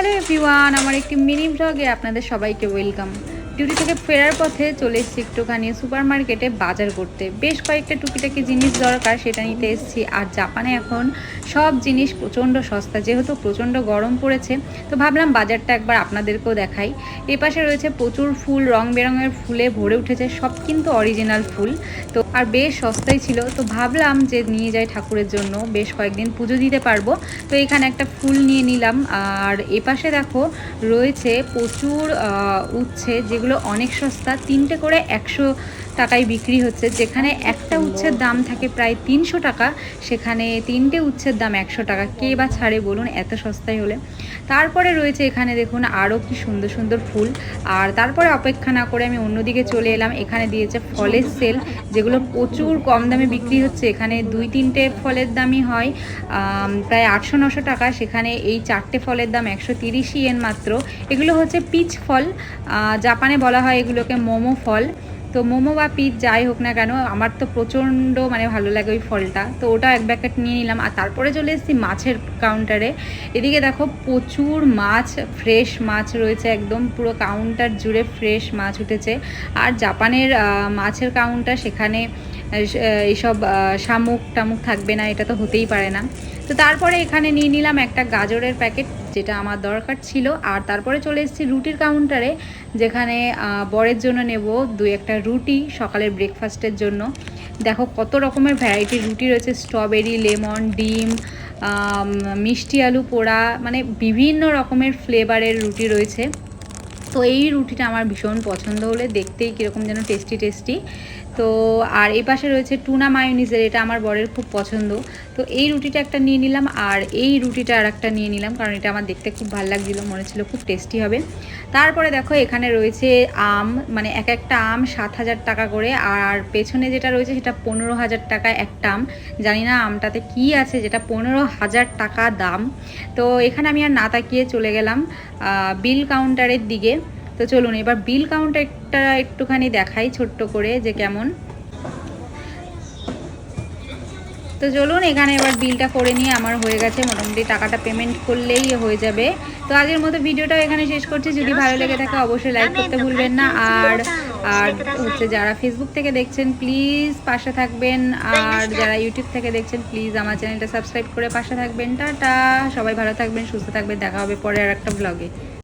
Hello everyone আমার একটি mini ব্লগে আপনাদের সবাইকে ওয়েলকাম। ডিউটি থেকে ফেরার পথে চলে এসেছি একটুখানি সুপার মার্কেটে বাজার করতে। বেশ কয়েকটা টুকিটাকি জিনিস দরকার, সেটা নিতে এসেছি। আর জাপানে এখন সব জিনিস প্রচণ্ড সস্তা, যেহেতু প্রচণ্ড গরম পড়েছে। তো ভাবলাম বাজারটা একবার আপনাদেরকেও দেখাই। এ পাশে রয়েছে প্রচুর ফুল রং বেরঙের ফুলে ভরে উঠেছে, সব কিন্তু অরিজিনাল ফুল। তো আর বেশ সস্তাই ছিল। তো ভাবলাম যে নিয়ে যাই ঠাকুরের জন্য, বেশ কয়েকদিন পুজো দিতে পারব। তো এখানে একটা ফুল নিয়ে নিলাম। আর এ পাশে দেখো রয়েছে প্রচুর উচ্ছে, যেগুলো অনেক সস্তা তিনটে করে একশো টাকায় বিক্রি হচ্ছে, যেখানে একটা উচ্ছের দাম থাকে প্রায় তিনশো টাকা, সেখানে তিনটে উচ্ছের দাম একশো টাকা। কে বা ছাড়ে বলুন, এত সস্তায় হলে। তারপরে রয়েছে এখানে দেখুন, আরও কি সুন্দর সুন্দর ফুল। আর তারপরে অপেক্ষা না করে আমি অন্যদিকে চলে এলাম, এখানে দিয়েছে ফলের সেল, যেগুলো প্রচুর কম দামে বিক্রি হচ্ছে। এখানে দুই তিনটে ফলের দামই হয় প্রায় আটশো নশো টাকা। সেখানে এই চারটে ফলের দাম একশো তিরিশ ইয়েন মাত্র। এগুলো হচ্ছে পিচ ফল জাপানে বলা হয় এগুলোকে মোমো ফল। তো মোমো বা পিচ যাই হোক না কেন, আমার তো প্রচণ্ড মানে ভালো লাগে ওই ফলটা। তো ওটা এক প্যাকেট নিয়ে নিলাম। আর তারপরে চলে এসেছি মাছের কাউন্টারে এদিকে দেখো প্রচুর মাছ ফ্রেশ মাছ রয়েছে একদম। পুরো কাউন্টার জুড়ে ফ্রেশ মাছ উঠেছে। আর জাপানের মাছের কাউন্টার সেখানে এইসব শামুক টামুক থাকবে না, এটা তো হতেই পারে না। তো তারপরে এখানে নিয়ে নিলাম একটা গাজরের প্যাকেট, যেটা আমার দরকার ছিল। আর তারপরে চলে এসেছি রুটির কাউন্টারে, যেখানে বরের জন্য নেব দু একটা রুটি সকালের ব্রেকফাস্টের জন্য। দেখো কত রকমের ভ্যারাইটির রুটি রয়েছে স্ট্রবেরি লেমন ডিম মিষ্টি আলু পোড়া মানে বিভিন্ন রকমের ফ্লেভারের রুটি রয়েছে। তো এই রুটিটা আমার ভীষণ পছন্দ হলে দেখতেই কীরকম যেন টেস্টি টেস্টি তো আর এই পাশে রয়েছে টুনা মায়োনিজের এটা আমার বরের খুব পছন্দ। তো এই রুটিটা একটা নিয়ে নিলাম আর এই রুটিটা আর একটা নিয়ে নিলাম, কারণ এটা আমার দেখতে খুব ভালো লাগছিল, মনে ছিল খুব টেস্টি হবে। তারপরে দেখো এখানে রয়েছে আম মানে এক একটা আম সাত হাজার টাকা করে, আর পেছনে যেটা রয়েছে সেটা পনেরো হাজার টাকা একটা আম। জানি না আমটাতে কি আছে, যেটা পনেরো হাজার টাকা দাম। তো এখানে আমি আর না তাকিয়ে চলে গেলাম বিল কাউন্টারের দিকে। তো চলুন, এবার বিল কাউন্টারটা একটুখানি দেখাই ছোট্ট করে যে কেমন। তো চলুন, এখানে এবার বিলটা করে নিয়ে আমার হয়ে গেছে। মোটামুটি টাকাটা পেমেন্ট করলেই হয়ে যাবে। তো আজকের মতো ভিডিওটা এখানে শেষ করছি। যদি ভালো লেগে থাকে, অবশ্যই লাইক করতে ভুলবেন না। আর আর হচ্ছে যারা ফেসবুক থেকে দেখছেন প্লিজ পাশে থাকবেন। আর যারা ইউটিউব থেকে দেখছেন প্লিজ আমার চ্যানেলটা সাবস্ক্রাইব করে পাশে থাকবেন। টাটা! সবাই ভালো থাকবেন, সুস্থ থাকবেন। দেখা হবে পরে আর একটা ব্লগে